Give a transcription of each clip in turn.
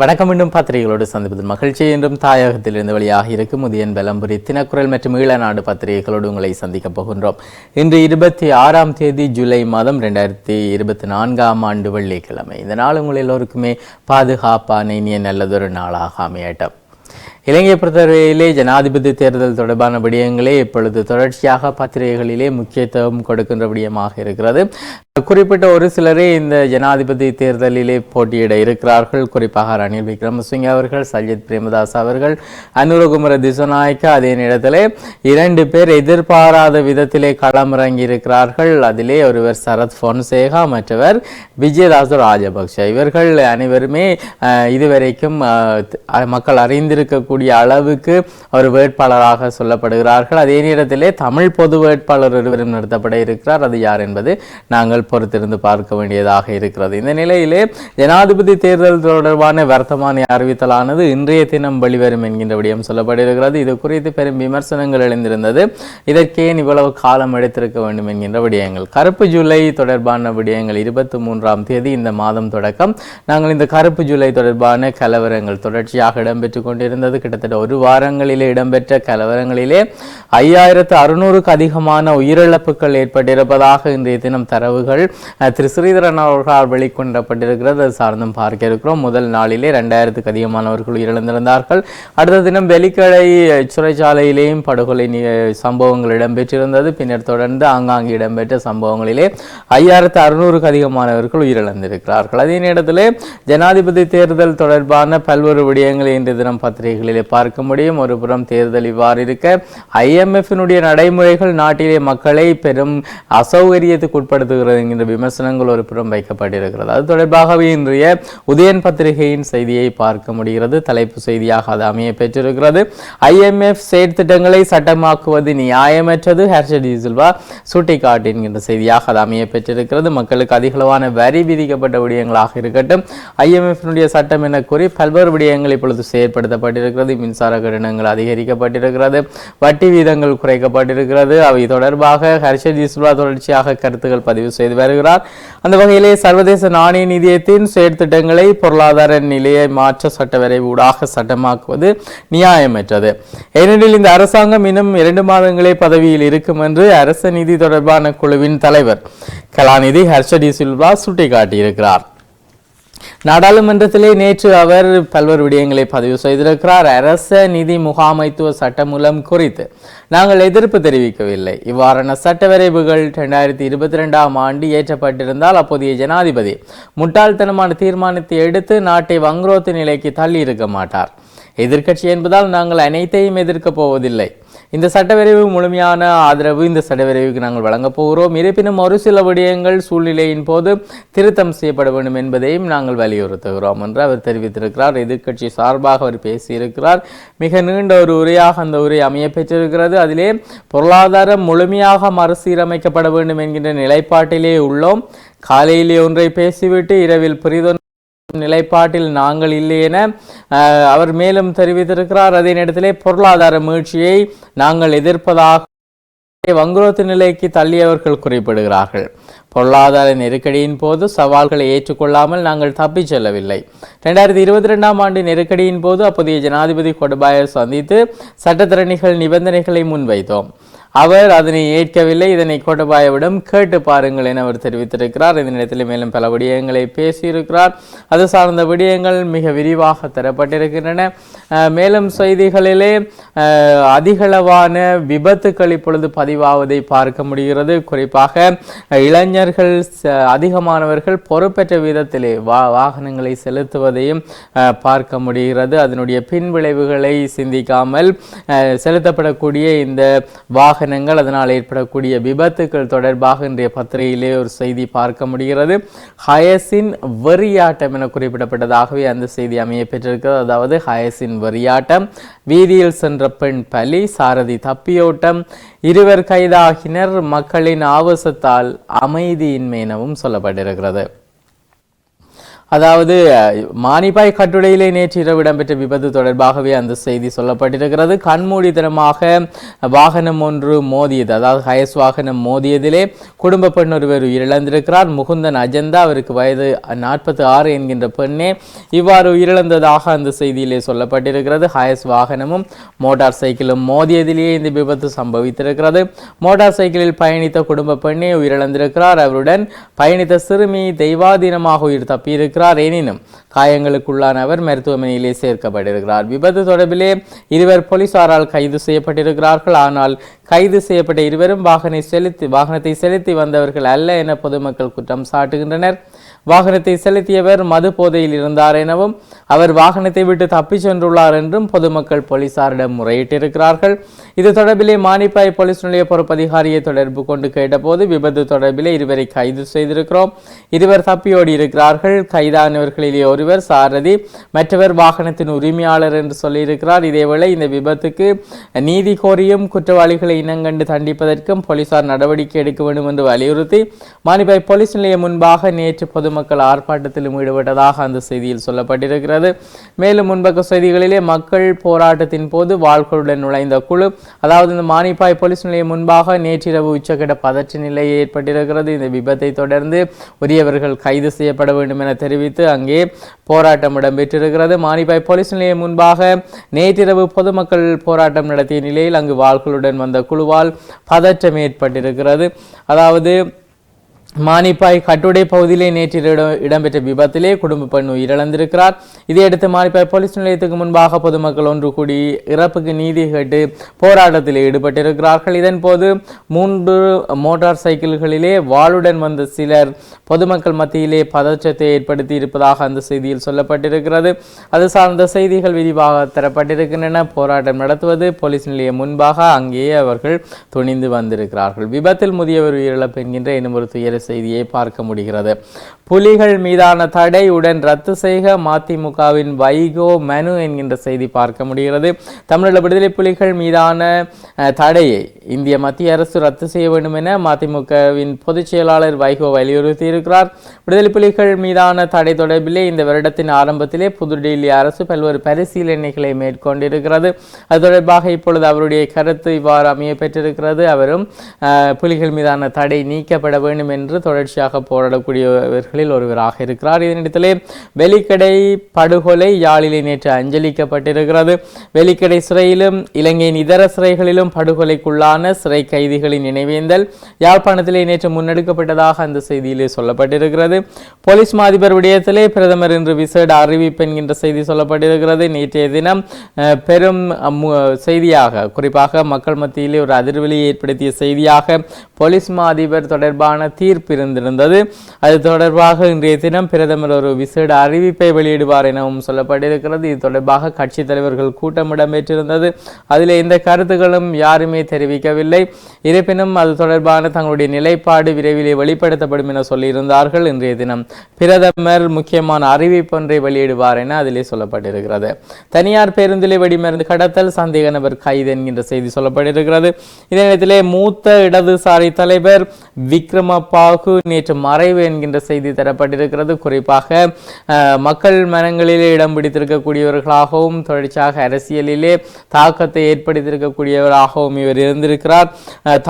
வணக்கம். மீண்டும் பத்திரிகைகளோடு சந்திப்பதில் மகிழ்ச்சி. என்றும் தாயகத்திலிருந்து வெளியாக இருக்கும் உதயன் பலம்புரி தினக்குரல் மற்றும் ஈழநாடு பத்திரிகைகளோடு உங்களை சந்திக்கப் போகின்றோம். இன்று இருபத்தி ஆறாம் தேதி ஜூலை மாதம் ரெண்டாயிரத்தி இருபத்தி நான்காம் ஆண்டு வெள்ளிக்கிழமை. இந்த நாள் உங்கள் எல்லோருக்குமே பாதுகாப்பான இனிய நல்லதொரு நாளாக அமையட்டும். இலங்கை பொறுத்தவரையிலே ஜனாதிபதி தேர்தல் தொடர்பான விடயங்களே இப்பொழுது தொடர்ச்சியாக பத்திரிகைகளிலே முக்கியத்துவம் கொடுக்கின்ற விடயமாக இருக்கிறது. குறிப்பிட்ட ஒரு சிலரே இந்த ஜனாதிபதி தேர்தலிலே போட்டியிட இருக்கிறார்கள். குறிப்பாக ரணில் விக்ரமசிங்க அவர்கள் சஜித் பிரேமதாஸ் அவர்கள் அனுரகுமர திசுநாயக்க அதே நேரத்திலே இரண்டு பேர் எதிர்பாராத விதத்திலே களமிறங்கி இருக்கிறார்கள். அதிலே ஒருவர் சரத் பொன்சேகா மற்றவர் விஜயதாச ராஜபக்ஷ இவர்கள் அனைவருமே இதுவரைக்கும் மக்கள் அறிந்திருக்கக்கூடிய அளவுக்கு ஒரு வேட்பாளராக சொல்லப்படுகிறார்கள். அதே நேரத்திலே தமிழ் பொது வேட்பாளர் ஒருவரும் நிறுத்தப்பட இருக்கிறார். அது யார் என்பது நாங்கள் பொறுத்திருந்து பார்க்க வேண்டியதாக இருக்கிறது. இந்த நிலையிலே ஜனாதிபதி தேர்தல் தொடர்பான வர்த்தமான அறிவித்தலானது இன்றைய தினம் வெளிவரும் என்கின்ற விடயம் சொல்லப்பட்டிருக்கிறது இது குறித்து பெரும் விமர்சனங்கள் எழுந்திருந்தது. இதற்கேன் இவ்வளவு காலம் எடுத்திருக்க வேண்டும் என்கின்ற விடயங்கள். கருப்பு ஜூலை தொடர்பான விடயங்கள் இருபத்தி மூன்றாம் தேதி இந்த மாதம் தொடக்கம். நாங்கள் இந்த கருப்பு ஜூலை தொடர்பான கலவரங்கள் தொடர்ச்சியாக இடம்பெற்றுக் கொண்டிருந்தது. கிட்டத்தட்ட ஒரு வாரங்களிலே இடம்பெற்ற கலவரங்களிலே ஐயாயிரத்து அறுநூறுக்கு அதிகமான உயிரிழப்புகள் ஏற்பட்டிருப்பதாக இன்றைய தினம் தரவுகள் அஹ், திரு ஸ்ரீதரன் அவர்களால் வெளிக்கொண்டப்பட்டிருக்கிறது. அது சார்ந்தும் பார்க்க இருக்கிறோம். முதல் நாளிலே ரெண்டாயிரத்துக்கு அதிகமானவர்கள் உயிரிழந்திருந்தார்கள். அடுத்த தினம் வெலிக்கடை சிறைச்சாலையிலேயும் படுகொலை சம்பவங்கள் இடம்பெற்றிருந்தது. பின்னர் தொடர்ந்து ஆங்காங்கு இடம்பெற்ற சம்பவங்களிலே ஐயாயிரத்து அறுநூறுக்கு அதிகமானவர்கள் உயிரிழந்திருக்கிறார்கள். அதே நேரத்தில் ஜனாதிபதி தேர்தல் தொடர்பான பல்வேறு விடயங்களை இன்றைய தினம் பத்திரிகைகளிலே பார்க்க முடியும். ஒருபுறம் தேர்தல் இவ்வாறு இருக்க ஐஎம்எஃபினுடைய நடைமுறைகள் நாட்டிலே மக்களை பெரும் அசௌகரியத்துக்கு உட்படுத்துகிறது என்கின்ற விமர்சனங்கள் ஒரு புறம் வைக்கப்பட்டிருக்கிறது. அது தொடர்பாகவே இன்றைய உதயன் பத்திரிகையின் செய்தியை பார்க்க முடிகிறது. தலைப்பு செய்தியாக அது அமைய பெற்றிருக்கிறது. ஐஎம்எஃப் செயற்திட்டங்களை சட்டமாக்குவது நியாயமற்றது ஹர்ஷடி சில்வா சுட்டிக்காட்டு என்கின்ற செய்தியாக அது அமைய பெற்றிருக்கிறது. மக்களுக்கு அதிகளவான வரி விதிக்கப்பட்ட விடயங்களாக இருக்கட்டும் ஐஎம்எஃபினுடைய சட்டம் என கூறி பல்வேறு விடயங்கள் இப்பொழுது செயற்படுத்தப்பட்டிருக்கிறது. மின்சார கட்டணங்கள் அதிகரிக்கப்பட்டிருக்கிறது வட்டி வீதங்கள் குறைக்கப்பட்டிருக்கிறது. அவை தொடர்பாக ஹர்ஷத் இஸ்லா தொடர்ச்சியாக கருத்துக்கள் பதிவு செய்து வருகிறார். அந்த வகையிலே சர்வதேச நாணய நிதியத்தின் செயற்திட்டங்களை பொருளாதார நிலையை மாற்ற சட்ட ஊடாக சட்டமாக்குவது நியாயமற்றது. ஏனெனில் இந்த அரசாங்கம் இன்னும் இரண்டு மாதங்களே பதவியில் இருக்கும் என்று அரச நிதி தொடர்பான குழுவின் தலைவர் கலாநிதி ஹர்ஷடி சில்வா சுட்டிக்காட்டியிருக்கிறார். நாடாளுமன்றத்திலே நேற்று அவர் பல்வேறு விடயங்களை பதிவு செய்திருக்கிறார். அரச நிதி முகாமைத்துவ சட்டமூலம் குறித்து நாங்கள் எதிர்ப்பு தெரிவிக்கவில்லை. இவ்வாறான சட்ட வரைவுகள் இரண்டாயிரத்தி இருபத்தி ரெண்டாம் ஆண்டு இயற்றப்பட்டிருந்தால் அப்போதைய ஜனாதிபதி முட்டாள்தனமான தீர்மானத்தை எடுத்து நாட்டை வங்குரோத்து நிலைக்கு தள்ளி இருக்க மாட்டார். எதிர்க்கட்சி என்பதால் நாங்கள் அனைத்தையும் எதிர்க்கப் போவதில்லை. இந்த சட்டவிரைவு முழுமையான ஆதரவு இந்த சட்டவிரைவுக்கு நாங்கள் வழங்கப் போகிறோம். இருப்பினும் ஒரு சில விடயங்கள் சூழ்நிலையின் போது திருத்தம் செய்யப்பட வேண்டும் என்பதையும் நாங்கள் வலியுறுத்துகிறோம் என்று அவர் தெரிவித்திருக்கிறார். எதிர்க்கட்சி சார்பாக அவர் பேசியிருக்கிறார். மிக நீண்ட ஒரு உரையாக அந்த உரை அமைய பெற்றிருக்கிறது. அதிலே பொருளாதாரம் முழுமையாக மறுசீரமைக்கப்பட வேண்டும் என்கின்ற நிலைப்பாட்டிலே உள்ளோம். காலையிலே ஒன்றை பேசிவிட்டு இரவில் புரிதொன்று நிலைப்பாட்டில் நாங்கள் இல்லை என அவர் மேலும் தெரிவித்திருக்கிறார். அதே நேரத்திலே பொருளாதார மீழ்ச்சியை நாங்கள் எதிர்ப்பதாக வங்குரோத்து நிலைக்கு தள்ளியவர்கள் குறிப்பிடுகிறார்கள். பொருளாதார நெருக்கடியின் போது சவால்களை ஏற்றுக்கொள்ளாமல் நாங்கள் தப்பிச் செல்லவில்லை. ரெண்டாயிரத்தி இருபத்தி ரெண்டாம் ஆண்டு நெருக்கடியின் போது அப்போதைய ஜனாதிபதி கொடுபாயை சந்தித்து சட்டத்திறனிகள் நிபந்தனைகளை முன்வைத்தோம். அவர் அதனை ஏற்கவில்லை இதனை கோட்டபாயவிடம் கேட்டு பாருங்கள் என அவர் தெரிவித்திருக்கிறார். இந்த நேரத்தில் மேலும் பல விடயங்களை பேசியிருக்கிறார். அது சார்ந்த விடயங்கள் மிக விரிவாக தரப்பட்டிருக்கின்றன. மேலும் செய்திகளிலே அதிகளவான விபத்துக்கள் இப்பொழுது பதிவாவதை பார்க்க முடிகிறது. குறிப்பாக இளைஞர்கள் அதிகமானவர்கள் பொறுப்பற்ற விதத்திலே வா வாகனங்களை செலுத்துவதையும் பார்க்க முடிகிறது. அதனுடைய பின் விளைவுகளை சிந்திக்காமல் செலுத்தப்படக்கூடிய இந்த வாகன வாகனங்கள் அதனால் ஏற்படக்கூடிய விபத்துக்கள் தொடர்பாக இன்றைய பத்திரிகையிலே ஒரு செய்தி பார்க்க முடிகிறது. ஹயசின் வெறியாட்டம் என குறிப்பிடப்பட்டதாகவே அந்த செய்தி அமைய பெற்றிருக்கிறது அதாவது ஹயசின் வெறியாட்டம் வீதியில் சென்ற பெண் பலி சாரதி தப்பியோட்டம் இருவர் கைதாகினர் மக்களின் ஆவேசத்தால் அமைதியின்மை எனவும் சொல்லப்பட்டிருக்கிறது. அதாவது மானிப்பாய் கட்டுரையிலே நேற்று இரவு இடம்பெற்ற விபத்து தொடர்பாகவே அந்த செய்தி சொல்லப்பட்டிருக்கிறது. கண்மூடித்தனமாக வாகனம் ஒன்று மோதியது அதாவது ஹயஸ் வாகனம் மோதியதிலே குடும்ப பெண் ஒருவர் உயிரிழந்திருக்கிறார். முகுந்தன் அஜந்தா அவருக்கு வயது நாற்பத்தி ஆறு என்கின்ற பெண்ணே இவ்வாறு உயிரிழந்ததாக அந்த செய்தியிலே சொல்லப்பட்டிருக்கிறது. ஹயஸ் வாகனமும் மோட்டார் சைக்கிளும் மோதியதிலேயே இந்த விபத்து சம்பவித்திருக்கிறது. மோட்டார் சைக்கிளில் பயணித்த குடும்ப பெண்ணே உயிரிழந்திருக்கிறார். அவருடன் பயணித்த சிறுமி தெய்வாதீனமாக உயிர் தப்பியிருக்கிறார் எனினும் காயங்களுக்குள்ளான அவர் மருத்துவமனையிலே சேர்க்கப்பட்டிருக்கிறார். விபத்து தொடர்பிலே இருவர் போலீசாரால் கைது செய்யப்பட்டிருக்கிறார்கள். ஆனால் கைது செய்யப்பட்ட இருவரும் வாகனை செலுத்தி வாகனத்தை செலுத்தி வந்தவர்கள் அல்ல என பொதுமக்கள் குற்றம் சாட்டுகின்றனர். வாகனத்தை செலுத்தியவர் மது போதையில் இருந்தார் எனவும் அவர் வாகனத்தை விட்டு தப்பிச் சென்றுள்ளார் என்றும் பொதுமக்கள் போலீசாரிடம் முறையிட்டிருக்கிறார்கள். இது தொடர்பிலே மானிப்பாய் போலீஸ் நிலைய பொறுப்பதிகாரியை தொடர்பு கொண்டு கேட்டபோது விபத்து தொடர்பிலே இருவரை கைது செய்திருக்கிறோம். இருவர் தப்பியோடி இருக்கிறார்கள். கைதானவர்களிலே ஒருவர் சாரதி மற்றவர் வாகனத்தின் உரிமையாளர் என்று சொல்லியிருக்கிறார். இதேவேளை இந்த விபத்துக்கு நீதி கோரியும் குற்றவாளிகளை இனங்கண்டு தண்டிப்பதற்கும் போலீசார் நடவடிக்கை எடுக்க வேண்டும் என்று வலியுறுத்தி மானிப்பாய் போலீஸ் நிலையம் முன்பாக நேற்று பொதுமக்கள் ஆர்ப்பாட்டத்திலும் ஈடுபட்டதாக அந்த செய்தியில் சொல்லப்பட்டிருக்கிறது. மேலும் முன்பக்க செய்திகளிலே மக்கள் போராட்டத்தின் போது வாழ்களுடன் நுழைந்த குழு அதாவது இந்த மானிப்பாய் போலீஸ் நிலையம் முன்பாக நேற்றிரவு உச்சக்கட்ட பதற்ற நிலை ஏற்பட்டிருக்கிறது. இந்த விபத்தை தொடர்ந்து உரியவர்கள் கைது செய்யப்பட வேண்டும் என தெரிவித்து அங்கே போராட்டம் இடம்பெற்றிருக்கிறது. மானிப்பாய் போலீஸ் நிலையம் முன்பாக நேற்றிரவு பொதுமக்கள் போராட்டம் நடத்திய நிலையில் அங்கு வாள்களுடன் வந்த குழுவால் பதற்றம் ஏற்பட்டிருக்கிறது. அதாவது மானிப்பாய் கட்டுடை பகுதியிலே நேற்று இடம்பெற்ற விபத்திலே குடும்ப பெண் உயிரிழந்திருக்கிறார். இதையடுத்து மானிப்பாய் போலீஸ் நிலையத்துக்கு முன்பாக பொதுமக்கள் ஒன்று கூடி இறப்புக்கு நீதி கேட்டு போராட்டத்தில் ஈடுபட்டிருக்கிறார்கள். இதன் போது மூன்று மோட்டார் சைக்கிள்களிலே வாளுடன் வந்த சிலர் பொதுமக்கள் மத்தியிலே பதற்றத்தை ஏற்படுத்தி இருப்பதாக அந்த செய்தியில் சொல்லப்பட்டிருக்கிறது. அது சார்ந்த செய்திகள் விரிவாக தரப்பட்டிருக்கின்றன. போராட்டம் நடத்துவது போலீஸ் நிலையம் முன்பாக அங்கேயே அவர்கள் துணிந்து வந்திருக்கிறார்கள். விபத்தில் முதியவர் உயிரிழப்பு என்கின்ற இன்னும் ஒரு துயர செய்தியை பார்க்க முடிகிறது. புலிகள் மீதான தடையுடன் ரத்து செய்க மதிமுகவின் வைகோ மனு என்கின்ற செய்தி பார்க்க முடிகிறது. தமிழக விடுதலை புலிகள் மீதான தடையை இந்திய மத்திய அரசு ரத்து செய்ய வேண்டும் என மதிமுகவின் பொதுச் செயலாளர் வைகோ வலியுறுத்தியிருக்கிறார். விடுதலை புலிகள் மீதான தடை தொடர்பிலே இந்த வருடத்தின் ஆரம்பத்திலே புதுடில்லி அரசு பல்வேறு பரிசீலனைகளை மேற்கொண்டிருக்கிறது. அது தொடர்பாக இப்பொழுது அவருடைய கருத்து இவ்வாறு அமைய பெற்றிருக்கிறது. அவரும் புலிகள் மீதான தடை நீக்கப்பட வேண்டும் என்று தொடர்ச்சியாக போராடக்கூடியவர்களில் ஒருவராக இருக்கிறார். இதனிடத்திலே வெலிக்கடை படுகொலை யாழிலே நேற்று அஞ்சலிக்கப்பட்டிருக்கிறது. வெலிக்கடை சிறையிலும் இலங்கையின் இதர சிறைகளிலும் படுகொலைக்குள்ளான சிறை கைதிகளின் நினைவேந்தல் யாழ்ப்பாணத்திலே நேற்று முன்னெடுக்கப்பட்டதாக அந்த செய்தியிலே சொல்லப்பட்டிருக்கிறது. போலீஸ் மாதிபர் விடயத்திலே பிரதமர் இன்று விசேட அறிவிப்பு என்கின்ற செய்தி சொல்லப்பட்டிருக்கிறது. நேற்றைய தினம் பெரும் செய்தியாக குறிப்பாக மக்கள் மத்தியிலே ஒரு அதிர்வெளியை ஏற்படுத்திய செய்தியாக போலீஸ் மா அதிபர் தொடர்பான தீர்ப்பு பிறந்திருந்தது. அது தொடர்பாக இன்றைய தினம் பிரதமர் ஒரு விசேட அறிவிப்பை வெளியிடுவார் எனவும் சொல்லப்பட்டிருக்கிறது. இது தொடர்பாக கட்சி தலைவர்கள் கூட்டம் இடம்பெற்றிருந்தது. அதில் எந்த கருத்துக்களும் யாருமே தெரிவிக்கவில்லை. இருப்பினும் அது தொடர்பான தங்களுடைய நிலைப்பாடு விரைவில் வெளிப்படுத்தப்படும் என சொல்லியிருந்தார்கள். இன்றைய தினம் பிரதமர் முக்கியமான அறிவிப்பொன்றை வெளியிடுவார் என அதிலே சொல்லப்பட்டிருக்கிறது. தனியார் பேருந்திலே வெடிமருந்து கடத்தல் சந்தேக நபர் கைது என்கின்ற செய்தி சொல்லப்பட்டிருக்கிறது. இதே நேரத்திலே மூத்த இடதுசாரி தலைவர் விக்ரமப்பா பாகு நேற்று மறைவு என்கின்ற செய்தி தரப்பட்டிருக்கிறது. குறிப்பாக மக்கள் மனங்களிலே இடம் பிடித்திருக்கக்கூடியவர்களாகவும் தொடர்ச்சியாக அரசியலிலே தாக்கத்தை ஏற்படுத்தியிருக்கக்கூடியவராகவும் இவர் இருந்திருக்கிறார்.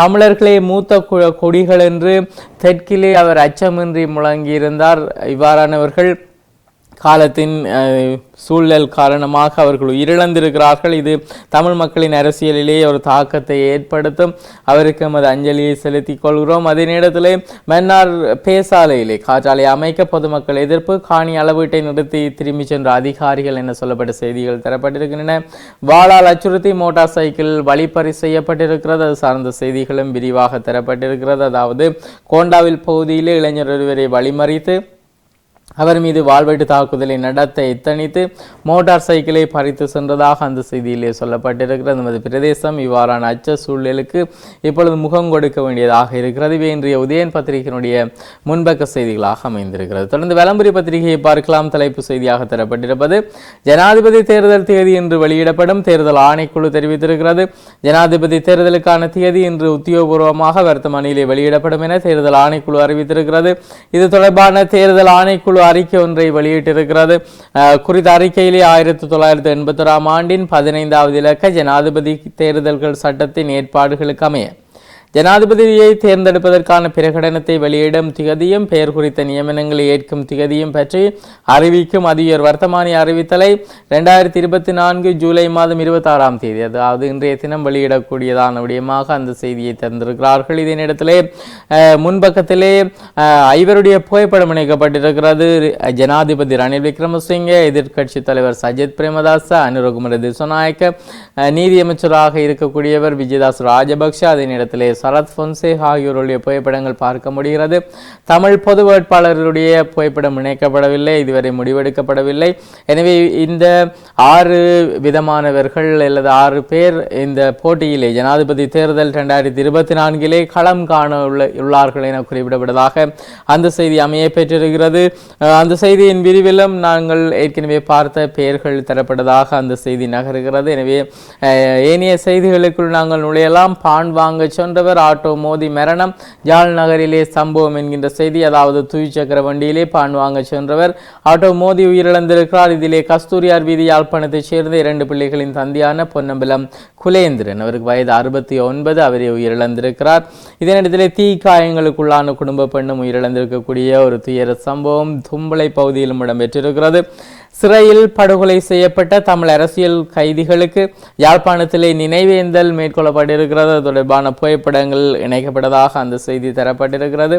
தமிழர்களே மூத்த கொடிகள் என்று தெற்கிலே அவர் அச்சமின்றி முழங்கியிருந்தார். இவ்வாறானவர்கள் காலத்தின் சூழல் காரணமாக அவர்கள் உயிரிழந்திருக்கிறார்கள். இது தமிழ் மக்களின் அரசியலிலே ஒரு தாக்கத்தை ஏற்படுத்தும். அவருக்கு நமது அஞ்சலியை செலுத்திக் கொள்கிறோம். அதே நேரத்தில் மன்னார் பேசாலையிலே காற்றாலை அமைக்க பொதுமக்கள் எதிர்ப்பு காணி அளவீட்டை நிறுத்தி திரும்பி சென்ற அதிகாரிகள் என சொல்லப்பட்ட செய்திகள் தரப்பட்டிருக்கின்றன. வாளால் அச்சுறுத்தி மோட்டார் சைக்கிள் வழிப்பறி செய்யப்பட்டிருக்கிறது. அது சார்ந்த செய்திகளும் விரிவாக தரப்பட்டிருக்கிறது. அதாவது கோண்டாவில் பகுதியிலே இளைஞர் ஒருவரை வழிமறித்து அவர் மீது வாழ்வெட்டு தாக்குதலை நடத்த எத்தனித்து மோட்டார் சைக்கிளை பறித்து சென்றதாக அந்த செய்தியிலே சொல்லப்பட்டிருக்கிறது. நமது பிரதேசம் இவ்வாறான அச்ச சூழலுக்கு இப்பொழுது முகம் கொடுக்க வேண்டியதாக இருக்கிறது. இவை இன்றைய உதயன் பத்திரிகையினுடைய முன்பக்க செய்திகளாக அமைந்திருக்கிறது. தொடர்ந்து விளம்பரி பத்திரிகையை பார்க்கலாம். தலைப்பு செய்தியாக தரப்பட்டிருப்பது ஜனாதிபதி தேர்தல் தேதி இன்று வெளியிடப்படும். தேர்தல் ஆணைக்குழு தெரிவித்திருக்கிறது. ஜனாதிபதி தேர்தலுக்கான தேதி இன்று உத்தியோகபூர்வமாக வர்த்தமானியிலே வெளியிடப்படும் என தேர்தல் ஆணைக்குழு அறிவித்திருக்கிறது. இது தொடர்பான தேர்தல் ஆணைக்குழு அறிக்கை ஒன்றை வெளியிட்டிருக்கிறது. குறித்த அறிக்கையிலே ஆயிரத்தி தொள்ளாயிரத்தி எண்பத்தொராம் ஆண்டின் பதினைந்தாவது இலக்க ஜனாதிபதி தேர்தல்கள் சட்டத்தின் ஏற்பாடுகளுக்கு அமைய ஜனாதிபதியை தேர்ந்தெடுப்பதற்கான பிரகடனத்தை வெளியிடும் திகதியும் பெயர் குறித்த நியமனங்களை ஏற்கும் திகதியும் பற்றி அறிவிக்கும் அதிகர் வர்த்தமானி அறிவித்தலை ரெண்டாயிரத்தி இருபத்தி நான்கு ஜூலை மாதம் இருபத்தாறாம் தேதி. அதாவது இன்றைய தினம் வெளியிடக்கூடியதான விடயமாக அந்த செய்தியை தந்திருக்கிறார்கள். இதே நேரத்திலே அஹ், முன்பக்கத்திலே ஐவருடைய புகைப்படம் இணைக்கப்பட்டிருக்கிறது. ஜனாதிபதி ரணில் விக்ரமசிங்கே எதிர்க்கட்சி தலைவர் சஜித் பிரேமதாச அனுரகுமர திசநாயக்க நீதியமைச்சராக இருக்கக்கூடியவர் விஜயதாஸ் ராஜபக்ஷ அதே நேரத்திலே சரத் பொன்சேக் ஆகியோருடைய புகைப்படங்கள் பார்க்க முடிகிறது. தமிழ் பொது வேட்பாளர்களுடைய புகைப்படம் இணைக்கப்படவில்லை இதுவரை முடிவெடுக்கப்படவில்லை. எனவே இந்த ஆறு விதமானவர்கள் அல்லது ஆறு பேர் இந்த போட்டியிலே ஜனாதிபதி தேர்தல் ரெண்டாயிரத்தி இருபத்தி நான்கிலே களம் காண உள்ள உள்ளார்கள் என குறிப்பிடப்பட்டதாக அந்த செய்தி அமைய பெற்றிருக்கிறது. அந்த செய்தியின் விரிவிலும் நாங்கள் ஏற்கனவே பார்த்த பெயர்கள் தரப்பட்டதாக அந்த செய்தி நகருகிறது. எனவே ஏனைய செய்திகளுக்குள் நாங்கள் நுழையலாம். பான் வாங்க சென்றவர் ஆட்டோ மோதி மரணம். ஜாழ் நகரிலே சம்பவம் என்கின்ற செய்தி அதாவது துய் வண்டியிலே பான் வாங்க சென்றவர். ஆட்டோ மோதி உயிரிழந்திருக்கிறார். இதிலே கஸ்தூரியார் வீதி யாழ்ப்பாணத்தைச் சேர்ந்த இரண்டு பிள்ளைகளின் தந்தையான பொன்னம்பலம் குலேந்திரன் அவருக்கு வயது அறுபத்தி ஒன்பது அவரே உயிரிழந்திருக்கிறார். இதனிடத்திலே தீ காயங்களுக்குள்ளான குடும்ப பெண்ணும் உயிரிழந்திருக்கக்கூடிய ஒரு துயர சம்பவம் தும்பளை பகுதியிலும் இடம்பெற்றிருக்கிறது. சிறையில் படுகொலை செய்யப்பட்ட தமிழ் அரசியல் கைதிகளுக்கு யாழ்ப்பாணத்திலே நினைவேந்தல் மேற்கொள்ளப்பட்டிருக்கிறது. தொடர்பான புகைப்படங்கள் இணைக்கப்பட்டதாக அந்த செய்தி தரப்பட்டிருக்கிறது.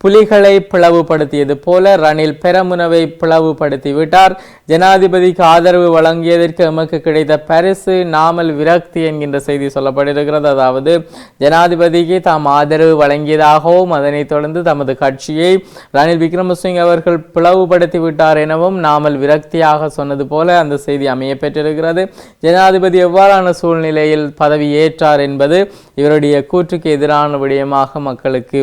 புலிகளை பிளவுபடுத்தியது போல ரணில் பெரமுனவை பிளவுபடுத்தி விட்டார் ஜனாதிபதிக்கு ஆதரவு வழங்கியதற்கு எமக்கு கிடைத்த பரிசு நாமல் விரக்தி என்கின்ற செய்தி சொல்லப்பட்டிருக்கிறது அதாவது ஜனாதிபதிக்கு தாம் ஆதரவு வழங்கியதாகவும் அதனைத் தொடர்ந்து தமது கட்சியை ரணில் விக்ரமசிங் அவர்கள் பிளவுபடுத்தி விட்டார் எனவும் நாமல் விரக்தியாக சொன்னது போல அந்த செய்தி அமைய பெற்றிருக்கிறது ஜனாதிபதி எவ்வாறான சூழ்நிலையில் பதவி ஏற்றார் என்பது இவருடைய கூற்றுக்கு எதிரான விடயமாக மக்களுக்கு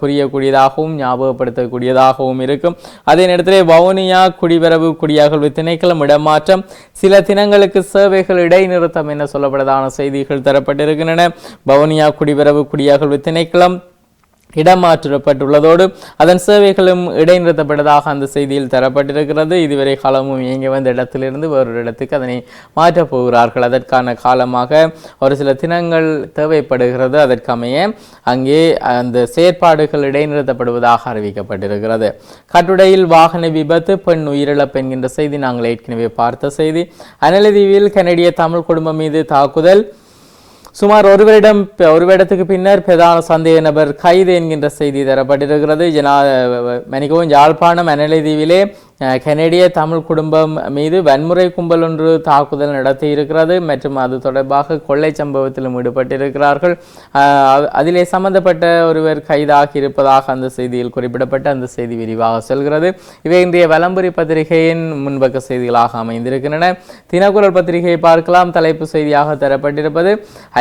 புரியக்கூடியதாகவும் ஞாபகப்படுத்தக்கூடியதாகவும் இருக்கும். அதே நேரத்தில் வவுனியா குடிவரவு குடியகல்வு திணைக்களம் இடமாற்றம் சில தினங்களுக்கு சேவைகள் இடைநிறுத்தம் என சொல்லப்பட்டதான செய்திகள் தரப்பட்டிருக்கின்றன. வவுனியா குடிவரவு குடியகல்வு திணைக்களம் இடமாற்றப்பட்டுள்ளதோடு அதன் சேவைகளும் இடைநிறுத்தப்பட்டதாக அந்த செய்தியில் தரப்பட்டிருக்கிறது. இதுவரை காலமும் இயங்கி வந்த இடத்திலிருந்து வேறொரு இடத்துக்கு அதனை மாற்றப் போகிறார்கள். அதற்கான காலமாக ஒரு சில தினங்கள் தேவைப்படுகிறது. அதற்கமைய அங்கே அந்த செயற்பாடுகள் இடைநிறுத்தப்படுவதாக அறிவிக்கப்பட்டிருக்கிறது. கட்டுடையில் வாகன விபத்து பெண் உயிரிழப்பு என்கின்ற செய்தி நாங்கள் ஏற்கனவே பார்த்த செய்தி. அனலதீவில் கனடிய தமிழ் குடும்பம் மீது தாக்குதல். சுமார் ஒரு வருடம் ஒரு வருடத்துக்கு பின்னர் பிரதான சந்தேக நபர் கைது என்கின்ற செய்தி தரப்பட்டிருக்கிறது. ஜனா மணிக்கவும் யாழ்ப்பாணம் அனலைதீவிலே தீவிலே கெனடிய தமிழ் குடும்பம் மீது வன்முறை கும்பல் ஒன்று தாக்குதல் நடத்தி இருக்கிறது மற்றும் அது தொடர்பாக கொள்ளை சம்பவத்திலும் ஈடுபட்டிருக்கிறார்கள். அதிலே சம்பந்தப்பட்ட ஒருவர் கைதாகி இருப்பதாக அந்த செய்தியில் குறிப்பிடப்பட்ட அந்த செய்தி விரிவாக செல்கிறது. இவை இன்றைய வலம்புரி பத்திரிகையின் முன்பக்க செய்திகளாக அமைந்திருக்கின்றன. தினக்குரல் பத்திரிகையை பார்க்கலாம். தலைப்பு செய்தியாக தரப்பட்டிருப்பது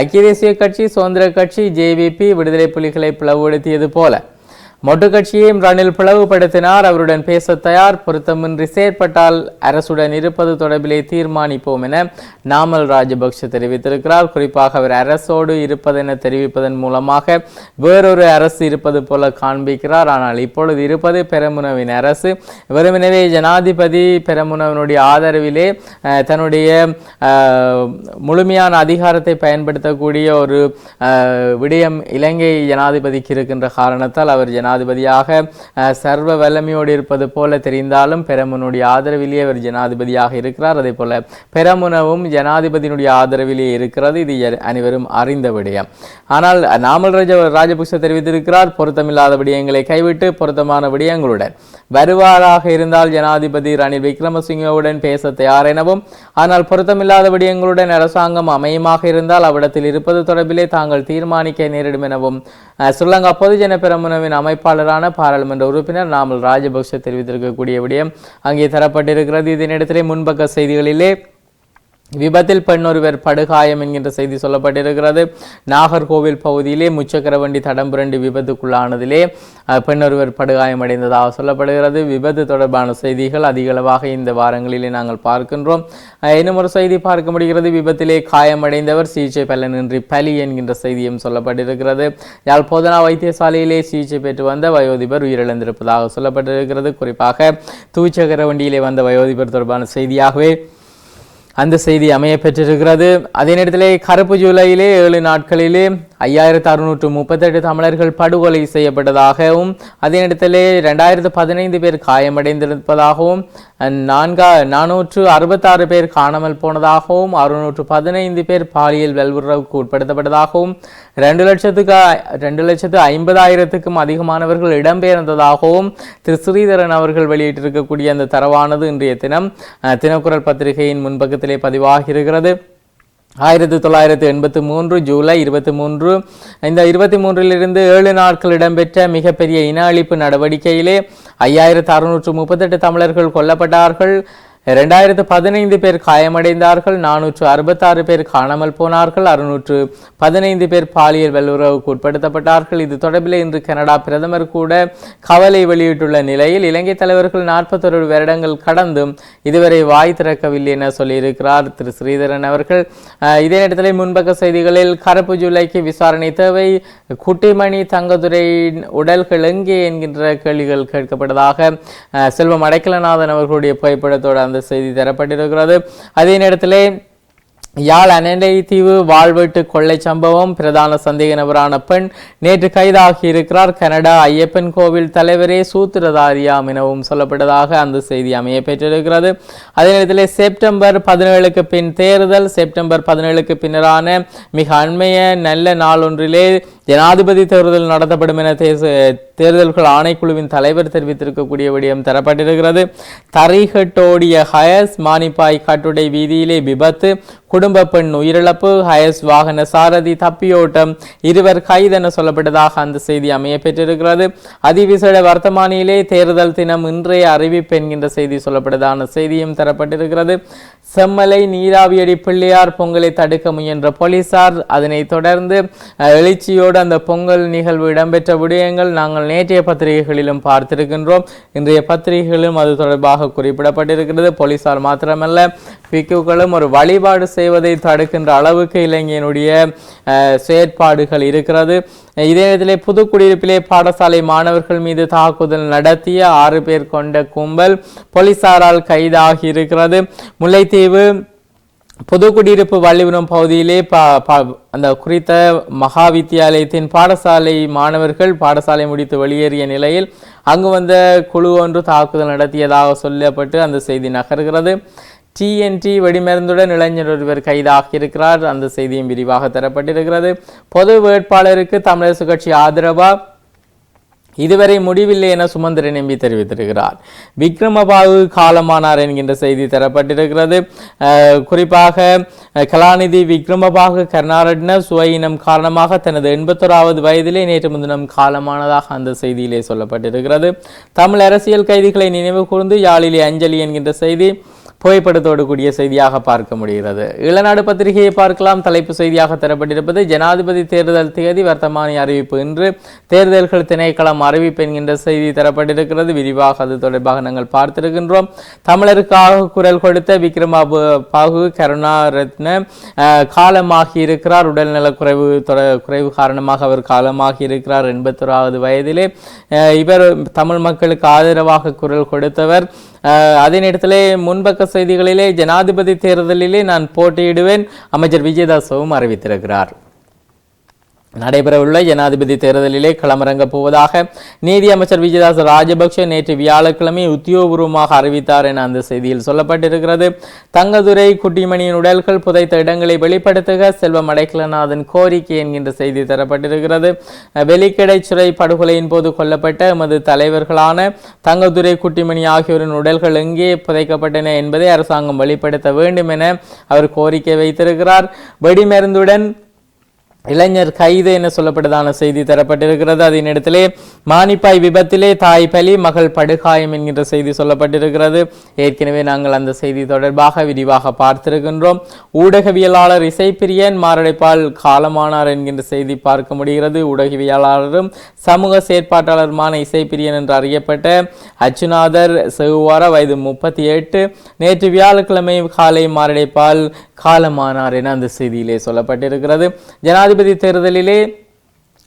ஐக்கிய தேசிய கட்சி சுதந்திர கட்சி ஜேவிபி விடுதலை புலிகளை பிளவுபடுத்தியது போல. மொட்டு கட்சியையும் ரணில் பிளவுபடுத்தினார். அவருடன் பேச தயார் பொருத்தமின்றி செயற்பட்டால் அரசுடன் இருப்பது தொடர்பிலே தீர்மானிப்போம் என நாமல் ராஜபக்ஷ தெரிவித்திருக்கிறார். குறிப்பாக அவர் அரசோடு இருப்பதென தெரிவிப்பதன் மூலமாக வேறொரு அரசு இருப்பது போல காண்பிக்கிறார். ஆனால் இப்பொழுது இருப்பது பெரமுனவின் அரசு. வெறுமனவே ஜனாதிபதி பெரமுனவனுடைய ஆதரவிலே தன்னுடைய முழுமையான அதிகாரத்தை பயன்படுத்தக்கூடிய ஒரு விடயம் இலங்கை ஜனாதிபதிக்கு இருக்கின்ற காரணத்தால் அவர் ஜன ஜனாதிபதியாக சர்வ வல்லமையோடு இருப்பது போல தெரிந்தாலும் பெரமுனுடைய ஆதரவிலேயே அவர் ஜனாதிபதியாக இருக்கிறார். அதே போல பெரமுனவும் ஜனாதிபதியினுடைய ஆதரவிலேயே இருக்கிறது. இது அனைவரும் அறிந்த விடயம். ஆனால் நாமல் ராஜ ராஜபக்ச தெரிவித்திருக்கிறார். பொருத்தமில்லாத விடயங்களை கைவிட்டு பொருத்தமான விடயங்களுடன். வருவாராக இருந்தால் ஜனாதிபதி ரணில் விக்ரமசிங்கவுடன் பேச தயார் எனவும் ஆனால் பொருத்தமில்லாத விடயங்களுடன் அரசாங்கம் அமையமாக இருந்தால் அவ்விடத்தில் இருப்பது தொடர்பிலே தாங்கள் தீர்மானிக்க நேரிடும் எனவும் ஸ்ரீலங்கா பொதுஜன பெரமுனவின் அமைப்பாளரான பாராளுமன்ற உறுப்பினர் நாமல் ராஜபக்ஷ தெரிவித்திருக்கக்கூடிய விடயம் அங்கே தரப்பட்டிருக்கிறது. இதனிடத்திலே முன்பக்க செய்திகளிலே விபத்தில் பெண் ஒருவர் படுகாயம் என்கின்ற செய்தி சொல்லப்பட்டிருக்கிறது. நாகர்கோவில் பகுதியிலே முச்சக்கர வண்டி தடம் புரண்டு விபத்துக்குள்ளானதிலே பெண்ணொருவர் படுகாயம் அடைந்ததாக சொல்லப்படுகிறது. விபத்து தொடர்பான செய்திகள் அதிகளவாக இந்த வாரங்களிலே நாங்கள் பார்க்கின்றோம். இன்னும் ஒரு செய்தி பார்க்க முடிகிறது. விபத்திலே காயமடைந்தவர் சிகிச்சை பலனின்றி பலி என்கின்ற செய்தியும் சொல்லப்பட்டிருக்கிறது. யாழ் போதனா வைத்தியசாலையிலே சிகிச்சை பெற்று வந்த வயோதிபர் உயிரிழந்திருப்பதாக சொல்லப்பட்டிருக்கிறது. குறிப்பாக தூச்சக்கர வண்டியிலே வந்த வயோதிபர் தொடர்பான செய்தியாகவே அந்த செய்தி அமைய பெற்றிருக்கிறது அதே நேரத்திலே கருப்பு ஜூலையிலே ஏழு நாட்களிலே ஐயாயிரத்து அறுநூற்று முப்பத்தெட்டு தமிழர்கள் படுகொலை செய்யப்பட்டதாகவும் அதே நேரத்திலே ரெண்டாயிரத்து பதினைந்து பேர் காயமடைந்திருப்பதாகவும் நான்கா நானூற்று அறுபத்தாறு பேர் காணாமல் போனதாகவும் அறுநூற்று பதினைந்து பேர் பாலியல் வல்லுறவுக்கு உட்படுத்தப்பட்டதாகவும் ரெண்டு லட்சத்துக்கு ரெண்டு லட்சத்து ஐம்பதாயிரத்துக்கும் அதிகமானவர்கள் இடம்பெயர்ந்ததாகவும் திரு ஸ்ரீதரன் அவர்கள் வெளியிட்டிருக்கக்கூடிய அந்த தரவானது இன்றைய தினம் தினக்குரல் பத்திரிகையின் முன்பக்கத்திலே பதிவாகியிருக்கிறது. ஆயிரத்தி தொள்ளாயிரத்தி எண்பத்தி மூன்று ஜூலை இருபத்தி மூன்று இந்த இருபத்தி மூன்றிலிருந்து ஏழு நாட்கள் இடம்பெற்ற மிகப்பெரிய இன அழிப்பு நடவடிக்கையிலே ஐயாயிரத்து அறுநூற்று முப்பத்தெட்டு தமிழர்கள் கொல்லப்பட்டார்கள். இரண்டாயிரத்து பதினைந்து பேர் காயமடைந்தார்கள் நானூற்று அறுபத்தாறு பேர் காணாமல் போனார்கள் அறுநூற்று பதினைந்து பேர் பாலியல் வல்லுறவுக்கு உட்படுத்தப்பட்டார்கள். இது தொடர்பில் இன்று கனடா பிரதமர் கூட கவலை வெளியிட்டுள்ள நிலையில் இலங்கை தலைவர்கள் நாற்பத்தொரு வருடங்கள் கடந்தும் இதுவரை வாய் திறக்கவில்லை என சொல்லியிருக்கிறார் திரு ஸ்ரீதரன் அவர்கள். இதே நேரத்தில் முன்பக்க செய்திகளில் கருப்பு ஜூலைக்கு விசாரணை தேவை குட்டிமணி தங்கதுரையின் உடல்கள் எங்கே என்கின்ற கேள்விகள் கேட்கப்பட்டதாக செல்வம் அடைக்கலநாதன் அவர்களுடைய புகைப்படத்தோடு அந்த செய்தி தரப்பட்டிருக்கிறது. அதே நேரத்தில் யாழ் அனலைத்தீவு வாழ்வெட்டு கொள்ளை சம்பவம் பிரதான சந்தேக நபரான பெண் நேற்று கைதாகி இருக்கிறார். கனடா ஐயப்பன் கோவில் தலைவரே சூத்திரதாரியாம் எனவும் சொல்லப்பட்டதாக அந்த செய்தி அமைய பெற்றிருக்கிறது. அதே நேரத்தில் செப்டம்பர் பதினேழுக்கு பின் தேர்தல் செப்டம்பர் பதினேழுக்கு பின்னரான மிக அண்மைய நல்ல நாள் ஒன்றிலே ஜனாதிபதி தேர்தல் நடத்தப்படும் என தேர்தல்கள் ஆணைக்குழுவின் தலைவர் தெரிவித்திருக்கக்கூடிய விடயம் தரப்பட்டிருக்கிறது. தரிகட்டோடிய ஹயஸ் மானிப்பாய் கட்டுடை வீதியிலே விபத்து குடும்ப பெண் உயிரிழப்பு ஹயஸ் வாகன சாரதி தப்பியோட்டம் இருவர் கைதென சொல்லப்பட்டதாக அந்த செய்தி அமைய பெற்றிருக்கிறது அதிவிசேட வர்த்தமானியிலே தேர்தல் தினம் இன்றைய அறிவிப்பு என்கின்ற செய்தி சொல்லப்பட்டதான செய்தியும் தரப்பட்டிருக்கிறது. செம்மலை நீராவியடி பிள்ளையார் பொங்கலை தடுக்க முயன்ற போலீசார் அதனைத் தொடர்ந்து எழுச்சியோடு எழுச்சியோடு அந்த பொங்கல் நிகழ்வு இடம்பெற்ற விடயங்கள் நாங்கள் நேற்றைய பத்திரிகைகளிலும் பார்த்திருக்கின்றோம். இன்றைய பத்திரிகைகளிலும் அது தொடர்பாக குறிப்பிடப்பட்டிருக்கிறது. போலீசார் மாத்திரமல்ல பிக்குகளும் ஒரு வழிபாடு செய்வதை தடுக்கின்ற அளவுக்கு இளைஞனுடைய செயற்பாடுகள் இருக்கிறது. இதே நேரத்திலே புதுக்குடியிருப்பிலே பாடசாலை மாணவர்கள் மீது தாக்குதல் நடத்திய ஆறு பேர் கொண்ட கும்பல் போலீசாரால் கைதாகி இருக்கிறது. முல்லைத்தீவு பொது குடியிருப்பு வள்ளிவனம் பகுதியிலே ப- அந்த குறித்த மகா வித்தியாலயத்தின் பாடசாலை மாணவர்கள் பாடசாலை முடித்து வெளியேறிய நிலையில் அங்கு வந்த குழு ஒன்று தாக்குதல் நடத்தியதாக சொல்லப்பட்டு அந்த செய்தி நகர்கிறது. டிஎன்டி வெடிமருந்துடன் இளைஞர் ஒருவர் கைதாகியிருக்கிறார். அந்த செய்தியும் விரிவாக தரப்பட்டிருக்கிறது. பொது வேட்பாளருக்கு தமிழரசு கட்சி ஆதரவா? இதுவரை முடிவில்லை என சுமந்திரன் எம்பி தெரிவித்திருக்கிறார். விக்ரமபாகு காலமானார் என்கின்ற செய்தி தரப்பட்டிருக்கிறது. குறிப்பாக கலாநிதி விக்ரமபாகு கருணாரட்ன சுவையினம் காரணமாக தனது எண்பத்தோராவது வயதிலே நேற்று முன்தினம் காலமானதாக அந்த செய்தியிலே சொல்லப்பட்டிருக்கிறது. தமிழ் அரசியல் கைதிகளை நினைவு கூர்ந்து யாழிலே அஞ்சலி என்கின்ற செய்தி புகைப்படத்தோடு கூடிய செய்தியாக பார்க்க முடிகிறது. இளநாடு பத்திரிகையை பார்க்கலாம். தலைப்பு செய்தியாக தரப்பட்டிருப்பது ஜனாதிபதி தேர்தல் தேதி வர்த்தமானி அறிவிப்பு இன்று. தேர்தல்கள் திணைக்களம் அறிவிப்பு என்கின்ற செய்தி தரப்பட்டிருக்கிறது. விரிவாக அது தொடர்பாக நாங்கள் பார்த்திருக்கின்றோம். தமிழருக்காக குரல் கொடுத்த விக்ரமா பாகு கருணாரத்ன அஹ், காலமாகி இருக்கிறார். உடல்நல குறைவு குறைவு காரணமாக அவர் காலமாகி இருக்கிறார். எண்பத்தொராவது வயதிலே. இவர் தமிழ் மக்களுக்கு ஆதரவாக குரல் கொடுத்தவர். அதே நேரத்தில் முன்பக்க செய்திகளிலே ஜனாதிபதி தேர்தலிலே நான் போட்டியிடுவேன். அமைச்சர் விஜயதாசவும் அறிவித்திருக்கிறார். நடைபெறவுள்ள ஜனாதிபதி தேர்தலிலே களமிறங்கப் போவதாக நீதி அமைச்சர் விஜயதாஸ் ராஜபக்ஷ நேற்று வியாழக்கிழமை உத்தியோகபூர்வமாக அறிவித்தார் என அந்த செய்தியில் சொல்லப்பட்டிருக்கிறது. தங்கதுரை குட்டிமணியின் உடல்கள் புதைத்த இடங்களை வெளிப்படுத்துக செல்வம் அடைக்கலநாதன் கோரிக்கை என்கின்ற செய்தி தரப்பட்டிருக்கிறது. வெலிக்கடை சிறை படுகொலையின் போது கொல்லப்பட்ட எமது தலைவர்களான தங்கதுரை குட்டிமணி ஆகியோரின் உடல்கள் எங்கே புதைக்கப்பட்டன என்பதை அரசாங்கம் வெளிப்படுத்த வேண்டும் என அவர் கோரிக்கை வைத்திருக்கிறார். வெடிமருந்துடன் இளைஞர் கைது என சொல்லப்பட்டதான செய்தி தரப்பட்டிருக்கிறது. அதன் இடத்திலே மானிப்பாய் விபத்திலே தாய் பலி மகள் படுகாயம் என்கின்ற செய்தி சொல்லப்பட்டிருக்கிறது. ஏற்கனவே நாங்கள் அந்த செய்தி தொடர்பாக விரிவாக பார்த்திருக்கின்றோம். ஊடகவியலாளர் இசைப்பிரியன் மாரடைப்பால் காலமானார் என்கின்ற செய்தி பார்க்க முடிகிறது. ஊடகவியலாளரும் சமூக செயற்பாட்டாளருமான இசைப்பிரியன் என்று அறியப்பட்ட அச்சுநாதர் செவ்வார வயது முப்பத்தி எட்டு. நேற்று வியாழக்கிழமை காலை மாரடைப்பால் காலமானார் என அந்த செய்தியிலே சொல்லப்பட்டிருக்கிறது. ஜனாதிபதி தேர்தலிலே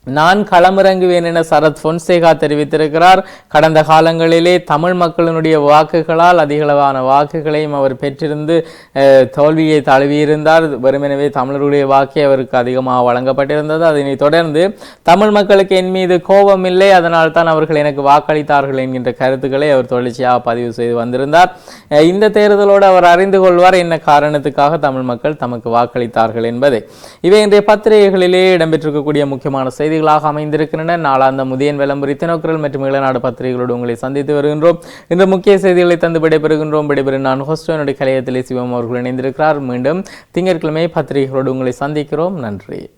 நான் களமிறங்குவேன் என சரத் பொன்சேகா தெரிவித்திருக்கிறார். கடந்த காலங்களிலே தமிழ் மக்களினுடைய வாக்குகளால் அதிகளவான வாக்குகளையும் அவர் பெற்றிருந்து தோல்வியை தழுவியிருந்தார். வெறுமெனவே தமிழருடைய வாக்கே அவருக்கு அதிகமாக வழங்கப்பட்டிருந்தது. அதனை தொடர்ந்து தமிழ் மக்களுக்கு என் மீது கோபம் இல்லை. அதனால் தான் அவர்கள் எனக்கு வாக்களித்தார்கள் என்கின்ற கருத்துக்களை அவர் தொடர்ச்சியாக பதிவு செய்து வந்திருந்தார். இந்த தேர்தலோடு அவர் அறிந்து கொள்வார் என்ன காரணத்துக்காக தமிழ் மக்கள் தமக்கு வாக்களித்தார்கள் என்பதை. இவை இன்றைய பத்திரிகைகளிலே இடம்பெற்றிருக்கக்கூடிய முக்கியமான செய்திகளாக அமைந்திருக்கின்றன. நாளாந்த முதியன் விளம்பரி தினக்குரல் மற்றும் இளநாடு பத்திரிகைகளோடு உங்களை சந்தித்து வருகின்றோம். இன்று முக்கிய செய்திகளை தந்து விடைபெறுகின்றோம். விடைபெறும் நான் ஹோஸ்டோனுடைய கலையத்திலே சிவம் அவர்கள் இணைந்திருக்கிறார். மீண்டும் திங்கட்கிழமை பத்திரிகைகளோடு உங்களை சந்திக்கிறோம். நன்றி.